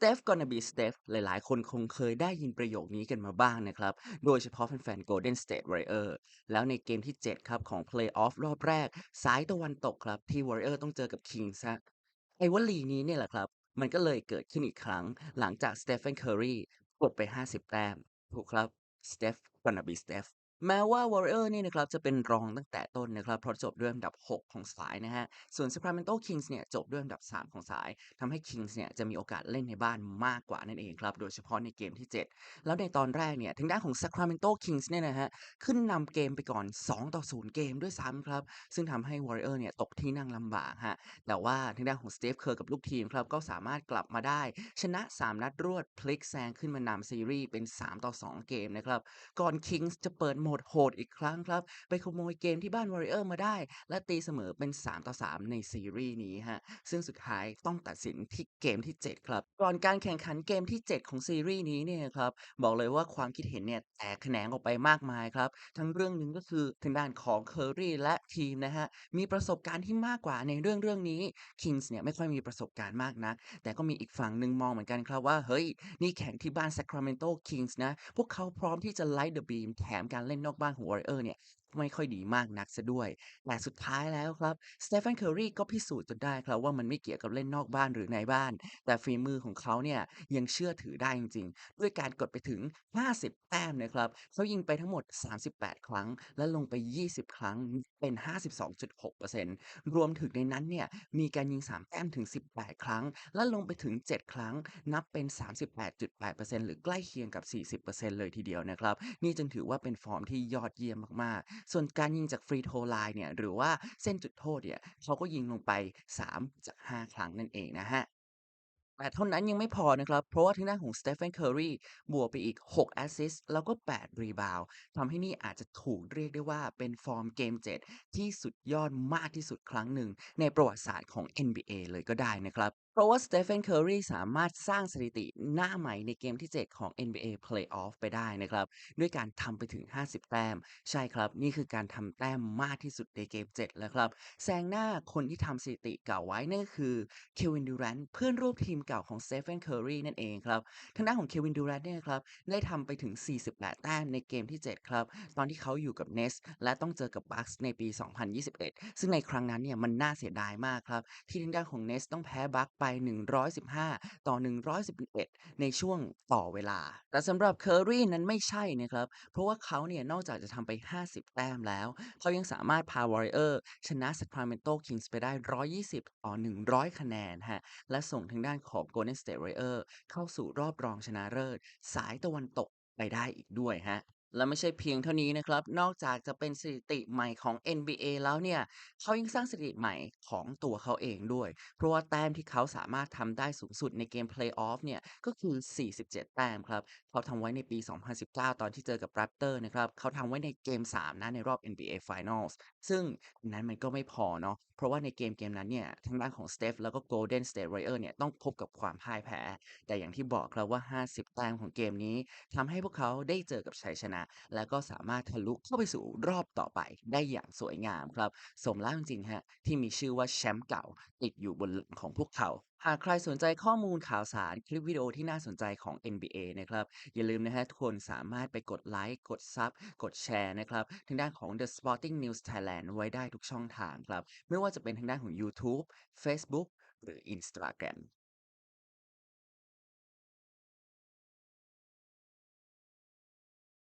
Steph gonna be Steph หลายๆ คนคงเคยได้ยินประโยคนี้กันมาบ้างนะครับ โดยเฉพาะแฟนๆ Golden State Warrior แล้วในเกมที่ 7 ครับของ Playoff รอบแรก สายตะวันตกครับ ที่ Warrior ต้องเจอกับ Kings ฮะไอ้วลีนี้เนี่ยแหละครับ มันก็เลยเกิดขึ้นอีกครั้ง หลังจาก Stephen Curry กดไป 50 แต้ม ถูกครับ Steph gonna be Steph แม้ว่า Warrior นี่นะครับจะเป็นรองตั้งแต่ต้นนะครับเพราะจบด้วยอันดับ 6 ของสายนะฮะ ส่วน Sacramento Kings เนี่ยจบด้วยอันดับ 3 ของสายทำให้ Kings เนี่ยจะมีโอกาสเล่นในบ้านมากกว่านั่นเองครับ โดยเฉพาะในเกมที่ 7 แล้วในตอนแรกเนี่ยทางด้านของ Sacramento Kings เนี่ยนะฮะขึ้นนำเกมไปก่อน 2 ต่อ 0 เกมด้วยซ้ำครับ ซึ่งทำให้ Warrior เนี่ยตกที่นั่งลำบากฮะ แต่ว่าทางด้านของ Steph Curry กับลูกทีมครับก็สามารถกลับมาได้ ชนะ 3 นัดรวดพลิกแซงขึ้นมานำซีรีส์เป็น 3 ต่อ 2 เกมนะครับก่อน Kings จะเปิดมดโหดอีกครั้งครับ ไปขโมยเกมที่บ้าน Warrior มาได้ และตีเสมอเป็น 3 ต่อ 3 ในซีรีส์นี้ฮะ ซึ่งสุดท้ายต้องตัดสินที่เกมที่ 7 ครับ ก่อนการแข่งขันเกมที่ 7 ของซีรีส์นี้เนี่ยครับ บอกเลยว่าความคิดเห็นเนี่ยแตกแขนงออกไปมากมายครับ ทั้งเรื่องหนึ่งก็คือทางด้านของ Curry และทีมนะฮะ มีประสบการณ์ที่มากกว่าในเรื่องเรื่องนี้ Kings เนี่ยไม่ค่อยมีประสบการณ์มากนัก แต่ก็มีอีกฝั่งหนึ่งมองเหมือนกันครับว่าเฮ้ยนี่แข่งที่บ้าน Sacramento Kings นะพวกเขาพร้อมที่จะ light the beam แถมการเล่นนอกบ้านของวอริเออร์เนี่ยไม่ค่อยดีมากนักเสียด้วย แต่สุดท้ายแล้วครับ Stephen Curry ก็พิสูจน์จนได้ครับว่ามันไม่เกี่ยวกับเล่นนอกบ้านหรือในบ้าน แต่ฝีมือของเขาเนี่ยยังเชื่อถือได้จริง ๆ ด้วยการกดไปถึง 50 แต้มนะครับเขายิงไปทั้งหมด 38 ครั้ง และลงไป 20 ครั้งเป็น 52.6%รวมถึงในนั้นเนี่ยมีการยิง 3 แต้มถึง 18 ครั้ง และลงไปถึง 7 ครั้ง นับเป็น 38.8%หรือใกล้เคียงกับ 40%เลยทีเดียวนะครับ นี่จึงถือว่าเป็นฟอร์มที่ยอดเยี่ยมมากๆส่วนการยิงจากฟรีโทไลน์เนี่ยหรือว่าเส้นจุดโทษเนี่ยเขาก็ยิงลงไป 3 จาก 5 ครั้งนั่นเองนะฮะแต่เท่านั้นยังไม่พอนะครับ เพราะว่าทางด้านของ Stephen Curry บวกไปอีก 6 แอสซิสต์แล้วก็ 8 รีบาวทำให้นี่อาจจะถูกเรียกได้ว่าเป็นฟอร์มเกม 7 ที่สุดยอดมากที่สุดครั้งหนึ่ง ในประวัติศาสตร์ของ NBA เลยก็ได้นะครับ ราะว่า Stephen Curry สามารถสร้างสถิติหน้าใหม่ในเกมที่ 7 ของ NBA Playoff ไปได้นะครับ ด้วยการทำไปถึง 50 แต้ม ใช่ครับ นี่คือการทำแต้มมากที่สุดในเกม 7 แล้วครับแซงหน้าคนที่ทำสถิติเก่าไว้นั่นก็คือ Kevin Durant เพื่อนร่วมทีมเก่าของ Stephen Curry นั่นเองครับทางด้านของ Kevin Durant เนี่ยครับได้ทำไปถึง 48 แต้มในเกมที่ 7 ครับ ตอนที่เขาอยู่กับ Nets และต้องเจอกับ Bucks ในปี 2021 ซึ่งในครั้งนั้นเนี่ยมันน่าเสียดายมากครับที่ทางด้านของ Nets ต้องแพ้ Bucks ไป115 ต่อ 111 ในช่วงต่อเวลา แต่สำหรับ Curry นั้นไม่ใช่นะครับ เพราะว่าเขาเนี่ยนอกจากจะทำไป 50 แต้มแล้ว เขายังสามารถพา Warrior ชนะ Sacramento Kings ไปได้ 120 ต่อ 100 คะแนนฮะ และส่งทางด้านของ Golden State Warrior เข้าสู่รอบรองชนะเลิศสายตะวันตกไปได้อีกด้วยฮะ และไม่ใช่เพียงเท่านี้นะครับ นอกจากจะเป็นสถิติใหม่ของ NBA แล้วเนี่ยเขายังสร้างสถิติใหม่ของตัวเขาเองด้วย เพราะว่าแต้มที่เขาสามารถทำได้สูงสุดในเกม Playoff เนี่ยก็คือ 47 แต้มครับเขาทำไว้ในปี 2019 ตอนที่เจอกับ Raptor นะครับเขาทำไว้ในเกม 3 นะในรอบ NBA Finals ซึ่งนั้นมันก็ไม่พอเนาะเพราะว่าในเกมเกมนั้นเนี่ยทางด้านของ Steph แล้วก็ Golden State Warrior เนี่ยต้องพบกับความพ่ายแพ้ แต่อย่างที่บอกครับว่า 50 แต้มของเกมนี้ทำให้พวกเขาได้เจอกับชัยชนะและก็สามารถทะลุเข้าไปสู่รอบต่อไปได้อย่างสวยงามครับ สมแล้วจริงๆฮะที่มีชื่อว่าแชมป์เก่า ติดอยู่บนหลังของพวกเขา หากใครสนใจข้อมูลข่าวสารคลิปวิดีโอที่น่าสนใจของ NBA นะครับ อย่าลืมนะฮะทุกคนสามารถไปกดไลค์ กดซับกดแชร์นะครับ ทางด้านของ The Sporting News Thailand ไว้ได้ทุกช่องทางครับ ไม่ว่าจะเป็นทางด้านของ YouTube Facebook หรือ Instagram